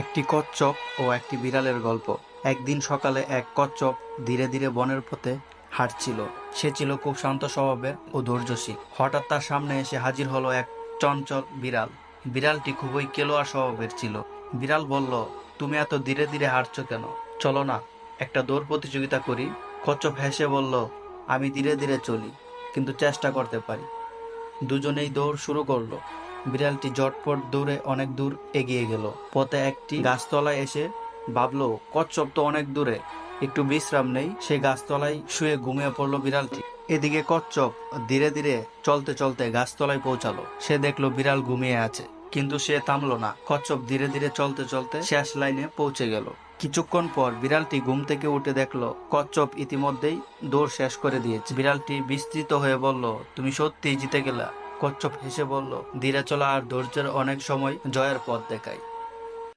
একটি কচ্ছপ ও একটি বিড়ালের গল্প। একদিন সকালে এক কচ্ছপ ধীরে ধীরে বনের পথে হাঁটছিল। সে ছিল খুব শান্ত স্বভাবের ও ধৈর্যশীল। হঠাৎ তার সামনে এসে হাজির হলো এক চঞ্চল বিড়াল। বিড়ালটি খুবই কেলোয়া স্বভাবের ছিল। বিড়াল বলল, তুমি এত ধীরে ধীরে হাঁটছো কেন? চলো না, একটা দৌড় প্রতিযোগিতা করি। কচ্ছপ হেসে বলল, আমি ধীরে ধীরে চলি, কিন্তু চেষ্টা করতে পারি। দুজনেই দৌড় শুরু করল। বিড়ালটি জটপট দৌড়ে অনেক দূর এগিয়ে গেল। পথে একটি গাছতলায় এসে ভাবলো, কচ্ছপ তো অনেক দূরে, একটু বিশ্রাম নেই। সে গাছতলায় শুয়ে ঘুমিয়ে পড়ল বিড়ালটি। এদিকে কচ্ছপ ধীরে ধীরে চলতে চলতে গাছতলায় পৌঁছালো। সে দেখল বিড়াল ঘুমিয়ে আছে, কিন্তু সে থামলো না। কচ্ছপ ধীরে ধীরে চলতে চলতে শেষ লাইনে পৌঁছে গেল। কিছুক্ষণ পর বিড়ালটি ঘুম থেকে উঠে দেখল, কচ্ছপ ইতিমধ্যেই দৌড় শেষ করে দিয়েছে। বিড়ালটি বিস্তৃত হয়ে বলল, তুমি সত্যিই জিতে গেলা। কচ্ছপ হেসে বলল ধীরে চলা আর ধৈর্যের অনেক সময় জয়ের পথ দেখায়